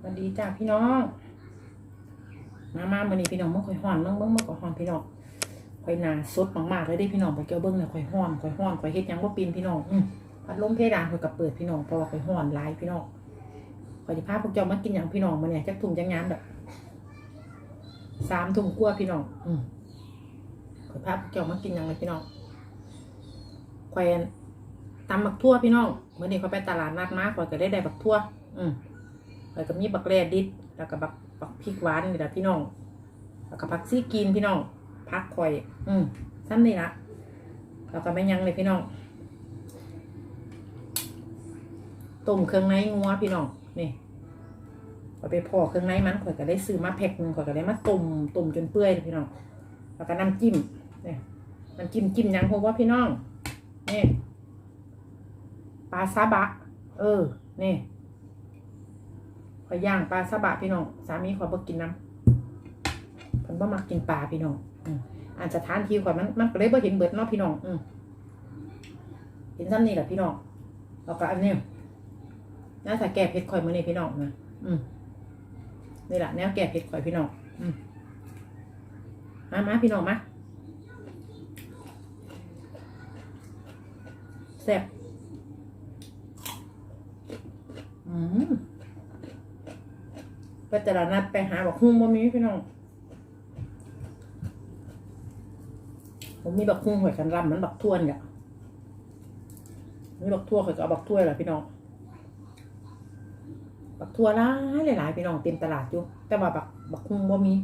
สวัสดีจ้าพี่น้อง มามามื่อนี้พี่น้องมื่ค่อยฮ้อนเมื่อเมื่อเมื่อก่อนฮ้อนพี่น้องค่อยหนาสดมากๆเลยด้พี่น้องบอกเกี่ยวเบิ้งเลยค่อยฮ้อนค่อยฮ้อนค่อยเฮ็ดยังว่าปีนพี่น้องอืมพัดลมเพดานค่อยกับเปิดพี่น้องเพราะว่าค่อยฮ้อนลายพี่น้องค่อยจะพาพวกเจ้ามากินอย่างพี่น้องมาเนี่ยจักถุงจักงานแบบสามถุงกลัวพี่น้อง อืมค่อยพาพวกเจ้ามากินอย่างเลยพี่น้องแควนตำบักทั่วพี่น้องเมื่อนี้เขาไปตลาดนัดมาข่อยก็ได้ได้บักทั่ว อืม แล้วก็มีบักแรดิดแล้วก็บักบักพริกหวานนี่แหละพี่น้อง แล้วก็ผักซี่กินพี่น้องพักข่อย อืมซ้ำนี่ละแล้วก็ไม่ยั้งเลยพี่น้องต้มเครื่องในงัวพี่น้องนี่ข่อยไปพอเครื่องในมันข่อยก็ได้ซื้อมาแพ็คหนึงข่อยก็ได้มาต้มต้มจนเปื่อยพี่น้องแล้วก็น้ำจิ้มนี่น้ำจิ้มจิ้มยังเพราะว่าพี่น้องนี่ปลาซาบะ เออนี่ ข่อยย่างปลาซาบะพี่น้อง สามีข่อยบ่กินน้ำเพิ่นบ่มักกินปลาพี่น้องอือาจจะทานทีข่อยมันมันก็เลยบ่เห็นเบิดเนาะพี่น้องอืเห็นซ้ำนี่แหละพี่น้องแล้วก็อันนี้น่าจะแก้เผ็ดข่อยมือนี้พี่น้องนะอืมนี่แหละแนวแก้เผ็ดข่อยพี่น้องอืมมามาพี่น้องมาแซ่บอืม ไปตลาดนัดไปหาบอกฮุ้งบ่มีพี่น้อง ผมมีบักฮุ้งหอยกันรำมันบักทวนกะมีบักทั่วข่อยก็เอาบักถ้วยล่ะพี่น้อง บักทั่วหลายหลายๆพี่น้องเต็มตลาดอยู่ แต่ว่าบักบักฮุ้งบ่มี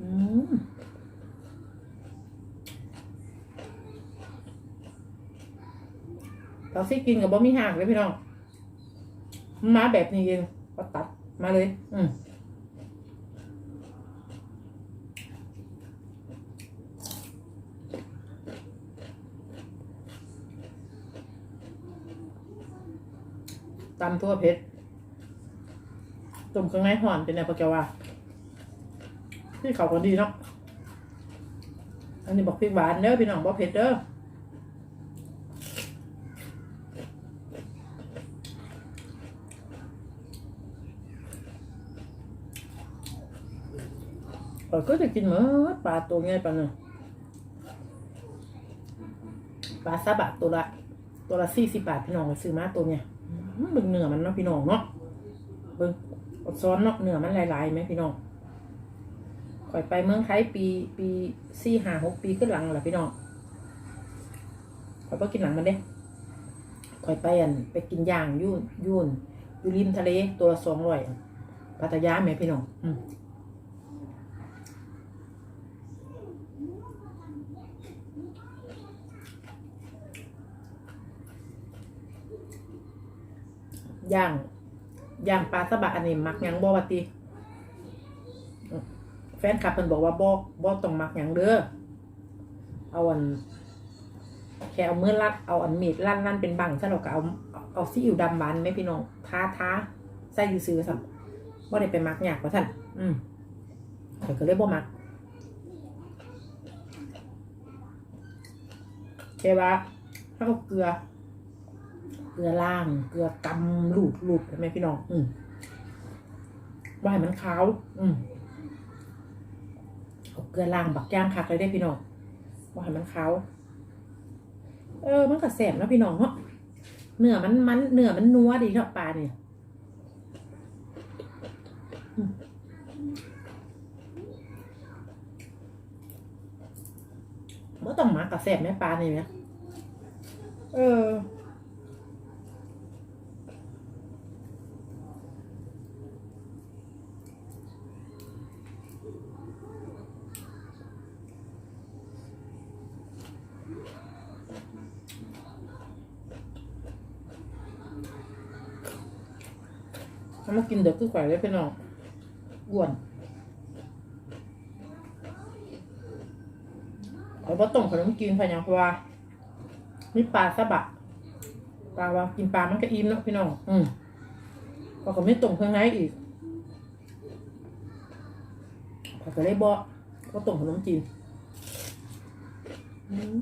อืมเราสิกินกับบ่มีห่างเลยพี่น้อง มาแบบนี้เองก็ตัดมาเลย อืมตำทั่วเพชรตุ่มเครื่องในห่อนเป็นไงพอแกว่าพี่เขาก็ดีเนาะอันนี้บอกพริกหวานเด้อพี่น้องบอกเผ็ดเด้อ อยก็จะกินเหมือนปลาตัวง่ายปลาหนึ่งปลาซาบะตัวละตัวละสี่สิบบาทพี่น้องซื้อมาตัวเนี่ยอื้อเบิ่งเนื้อมันเนาะพี่น้องเนาะเบิ่งอดซ้อนเนาะเนื้อมันลายๆไหมพี่น้องข่อยไปเมืองไทยปีปีสี่ห้าหกปีขึ้นหลังแหละพี่น้องข่อยก็กินหลังมันเด้ข่อยไปอันไปกินย่างยุ่นยุ่นอยู่ริมทะเลตัวละสองร้อยพัทยาไหมพี่น้องอืม ย่างย่างปลาสบะอันนี้มักยังบ่วะติแฟนคลับเพิ่นบอกว่าบ่บ่ต้องมักยังเด้อเอาอันแค่เอามือลัดเอาอันมีดลั่นลั่นเป็นบังซะแล้วก็เอาเอาซีอิ๊วดำบานไหมพี่น้องท้าท้าใส่ซื่อๆซั่นบ่ได้ไปมักยากว่าท่านอืมข้อยก็เลยบ่มักแค่ว่าถ้าเอาเกลือ ลือล่าง เกลือกำลูดลูดใช่ไหมพี่น้อง อืมว่าให้มันขาว อืมเอาเกลือล่างบักย่างคักเลยได้พี่น้องว่าให้มันขาวเออ มันก็แสบนะพี่น้องเนาะเนื้อมันมันเนื้อมันนัวดีเนาะปลาเนี่ยอืมบ่ต้องหมากับแสบแม่ปลาเนี่ยเออ ทำมากินเด็กคือไข่เลยพี่น้องอ้วนเอาว่าต้มขนมกินพะยังเพราะว่ามีปลาซาบะปลาว่ากินปลามันก็อิ่มเนาะพี่น้องอืมก็ก็ไม่ต้มเครื่องในอีกข้อก็เลยบ่ก็ต้มขนมจีนอืม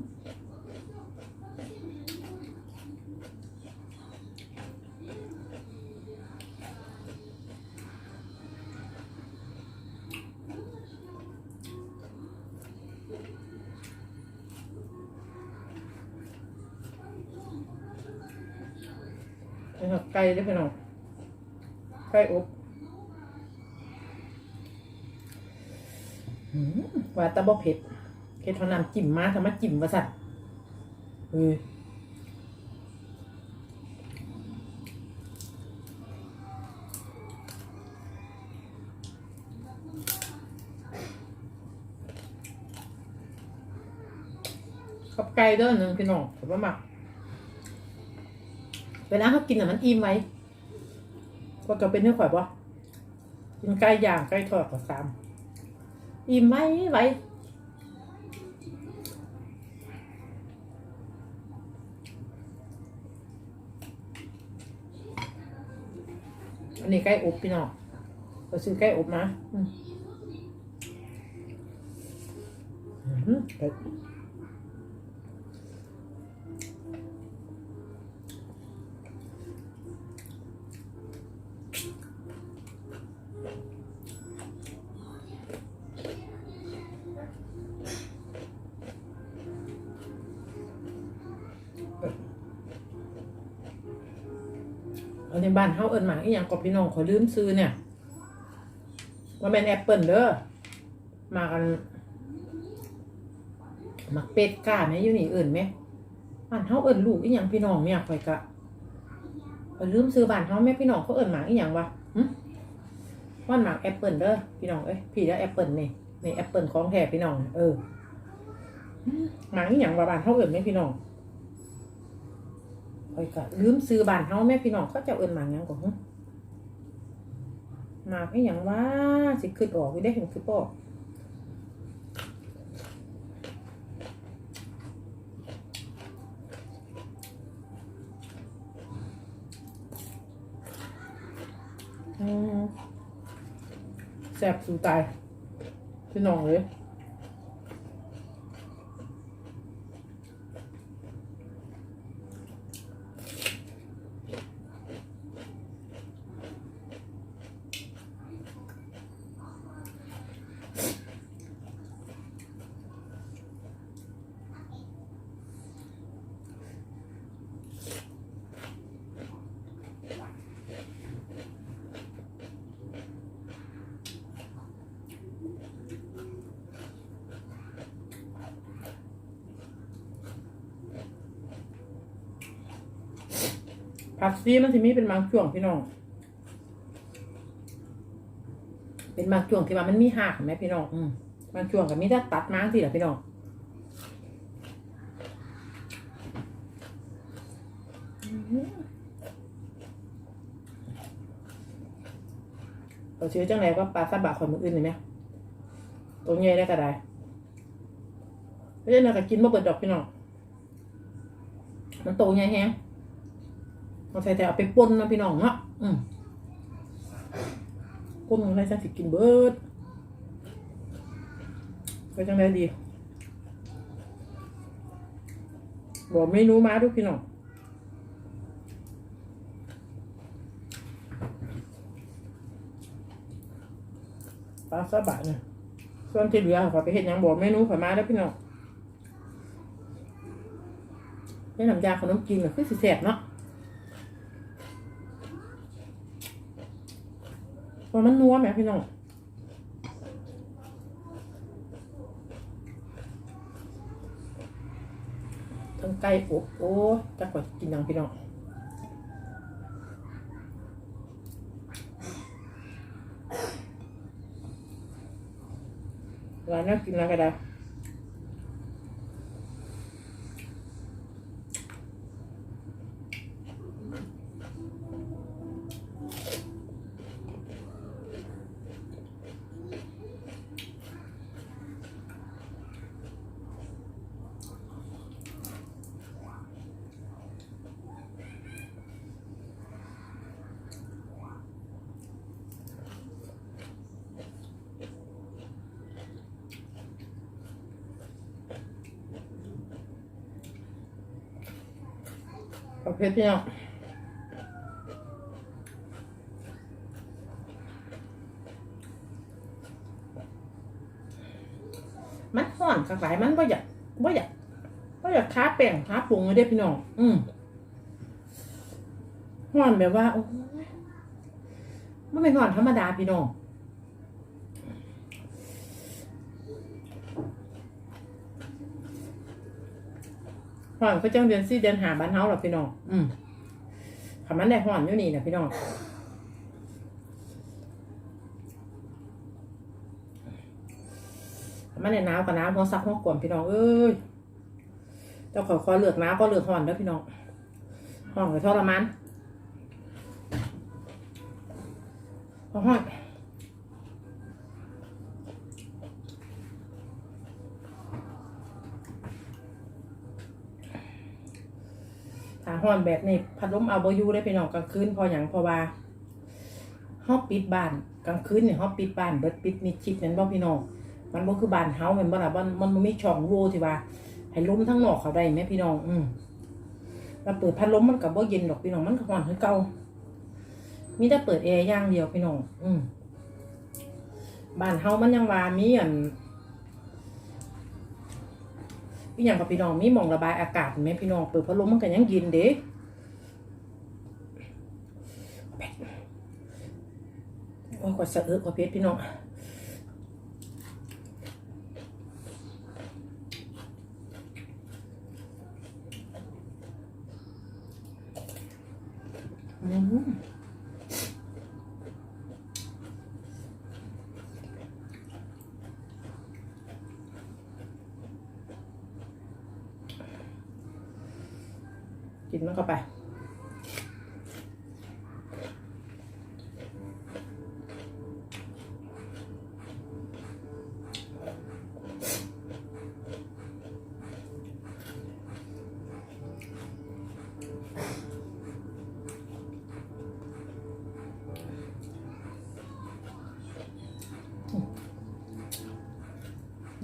นะไก่ได้อพี่น้องไก่อบหว่าตะบ่เผ็ดเคท่าน้ำจิ้มมาทำมาจิ้มมาสัตว์เฮ้ยกับไก่เด้อหนึ่งพี่น้องผมว่ามัก เวลาเขากินอะมันอิ่มไหมก็จะเป็นเนื้อข่อยบ่กินไก่ย่างไก่ทอดกับสามอิ่มไหมไหวอันนี้ไก่อบพี่น้องเราซื้อไก่อบมาอืม บ้านเฮาเอิ้นหมากอีหยังก็พี่น้องขอลืมซื้อเนี่ยว่าแม่นแอปเปิลเด้อมากันมักเป็ดก้าไหมอยู่นี่เอิ้นไหมบ้านเฮาเอิ้นลูกอีหยังพี่น้องเนี่ยข่อยกะขอลืมซื้อบ้านเฮาแม่พี่น้องเขาเอิ้นหมากอีหยังวะว่านหมากแอปเปิลเด้อพี่น้องเอ้ยพี่แล้วแอปเปิลนี่นี่แอปเปิลของแท้พี่น้องเออหมากอีหยังว่าบ้านเฮาเอิ้นไหมพี่น้อง ข้อยก็ลืมซื้อบ้านเฮาแม่พี่น้องเขาจะเอิ้นหมากหยังก่อนหึมากอีหยังว่าสิขึ้นออกอยู่ได้เห็นคือปอกอืมแซ่บสูตายพี่น้องเลย ผักซีมันสิมีเป็นบางช่วงพี่น้อง เป็นบางช่วงที่ว่ามันมีหักเห็นไหมพี่น้อง อืมบางช่วงก็มีแต่ตัดม้างสิแหละพี่น้องอืมเราชื่อจังไรว่าปลาซาบะข่อยมืออื่นเห็นไหมตัวใหญ่ได้ก็ได้ไม่ได้นะก็กินบ่เปิดดอกพี่น้องมันโตใหญ่แฮง เราใส่แต่เอาไปป่นนะพี่น้องเนาะอืมป่นอะไรจังสิกินเบิร์ดไปจังไดดี บอกเมนูมาดูพี่น้องปลาซาบะเนี่ยส่วนที่เหลือขอไปเห็นยังบอกเมนูขอมาแล้วพี่น้องนี่น้ำยาขนมจีนก็คือสิแสบเนาะ เพราะมันนัวแหมพี่น้องทั้งไก่อบโอ้จะกว่ากินยังพี่น้องร้านน่ากินแล้วก็ได้ ประเภทพี่น้องมันห่อนกระสายมันก็อยากว่อยากว่อยากท้าแป้งท้าปรุงเลยเด้พี่น้อง อืมห่อนแบบว่า โอ้ยมันเป็นห่อนธรรมดาพี่น้อง ห่อนก็จังเดือนสี่เดือนหาบ้านเฮาหรอพี่น้องอืมคำนั้นได้ห่อนอยู่นี่นะพี่น้องคำนั้นได้หนาวกับหนาวพอซักห้องก่อนพี่น้องเอ้ยเจ้าขอคอเลือกหนาวก็เลือกห่อนเด้อพี่น้องห่อนกับทรมานโอ้ย ห้อนแบบนี้พัดลมเอาบอยู่ได้พี่น้องกลางคืนพออย่างพอว่าฮอบปิดบ้านกลางคืนเนี่ยฮอบปิดบ้านเบิดปิดมิดชิดนั่นบ่พี่น้องมันบ่คือบ้านเฮาแม่นบ่ล่ะมันมันบ่มีช่องโหว่ที่ว่า ให้ลมทั้งนอกเขาได้แม่พี่น้อง อืมเราเปิดพัดลมมันก็บ่เย็นดอกพี่น้องมันก็ร้อนคือเก่ามีแต่เปิดแอร์อย่างเดียวพี่น้อง อืมบ้านเฮามันยังว่ามีอัน อีหยังกับพี่น้องมีหมองระบายอากาศไหมพี่น้องเปิดพัดลมมันก็ยังเย็นเด้โอ้ยกว่าสะเอิกกว่าเพชรพี่น้องอืม กินมัน เข้าไป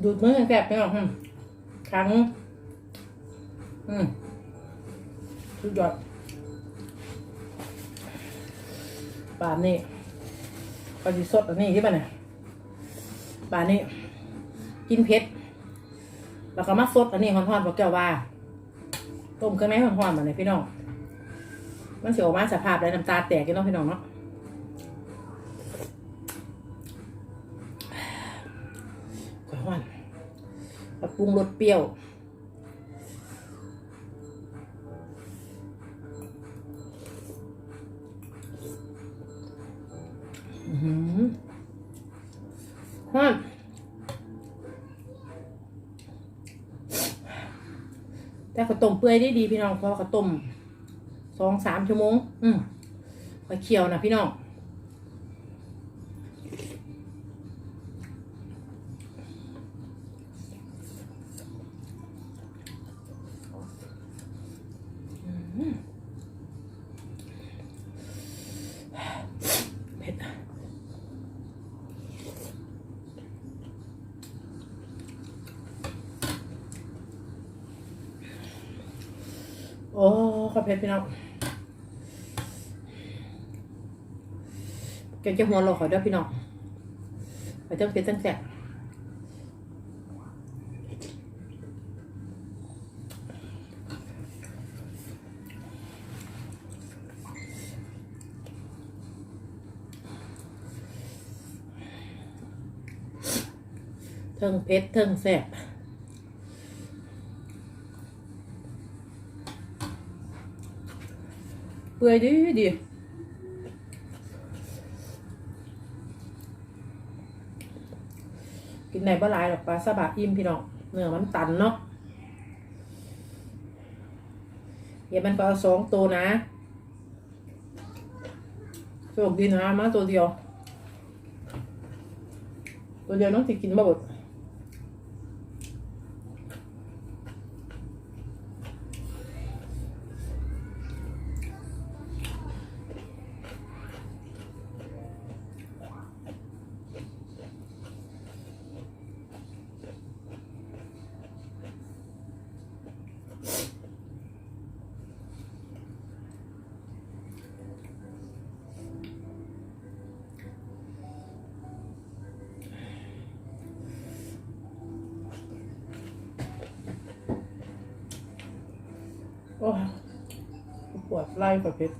ดูดมือแสบไปหรอกครั้ง อืม ยอดป่านนี้ก็จะสดอันนี้ใช่ป่ะเนี่ยป่านนี้ กินเผ็ดแล้วก็มาสดอันนี้หอนๆบอกแก้วว่าต้มเครื่องในหอนๆแบบนี้พี่น้องมันเสียออกมาสภาพได้น้ำตาแตกกันเนาะพี่น้องเนาะก็หอนแล้วปรุงรสเปรี้ยว ปื่อยได้ดีพี่น้องเพราะข้าต้มสองสามชั่วโมง อืมข้าวเคี่ยวนะพี่น้อง อืมเผ็ด โอ้ข้าวเผ็ดพี่น้องแกจะหัวเราขอด้อพี่น้องไปจังเผ็ดจังแสบเทิงเผ็ดเทิงแสบ ปื่อยดีดีกินไหนบ่หลายหรอกปลาซาบะอิ่มพี่น้องเนื้อมันตันเนาะอย่ามันก็เอาสองตัวนะโชคดีนะมาตัวเดียว ตัวเดียวน้องสิกินบ่หมด อ้ปวดไล่ปว่เพชร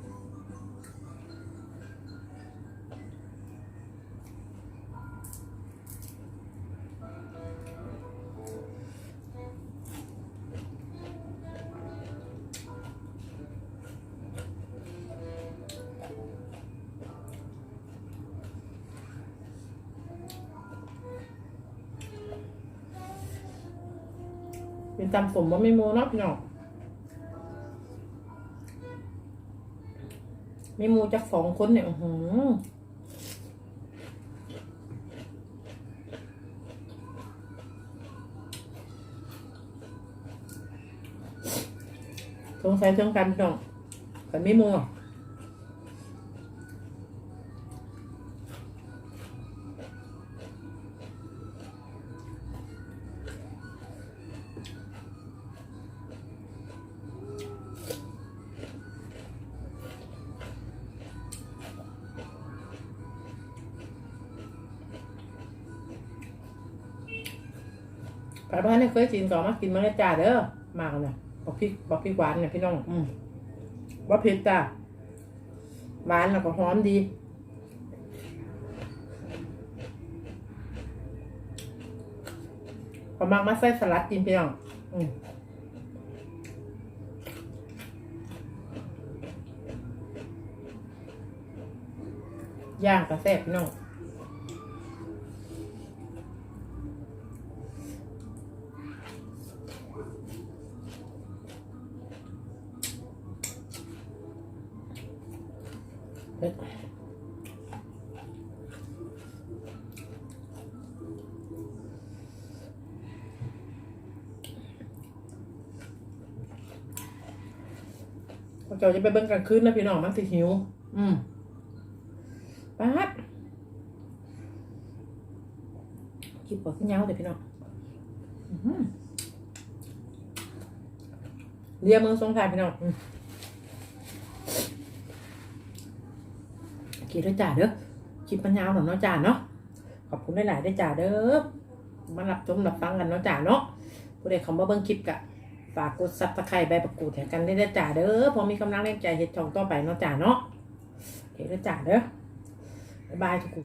เป็นตำสมว่าไม่โมนอบหนอะ มีมูจากสองคนเนี่ยอื้อหือสงสัยเชิงกันจ้องแต่ไม่มูอะ ใครบ้านเนี่ยเคยกินก่อนมากินมาเลยจ้าเด้อมากันนะบอกพริกบอกพริกหวานเนี่ยพี่น้องอืมว่าเผ็ดจ้าหวานแล้วก็หอมดีพอมักมาใส่สลัดกินพี่น้องอืมย่างกระแซ่บพี่น้อง จ้าจะไปเบิ่งกลางคืนนะพี่น้องมันสิหิว อืมป๊าดคลิปบอกขึ้นยาวแต่พี่น้องอื้อหือเรียมือทรงไทายพี่น้องอืมโอเคด้วยจ่าเด้อคลิปมันยาวหน่อยเนาะจ่าเนาะขอบคุณหลายๆด้วยจ่าเด้อมารับชมรับฟังกันเนาะจ่าเนาะผู้ใดเขามาเบิ่งคลิปกะ ฝากกดซับสไครต์ใบประกูดแถมกันได้ด้วยจ่าเด้อพอมีกำลังแรงใจเฮ็ดช่องต่อไปเนาะจ่าเนาะเห็ด้วยจ่าเด้อบายบายทุกคน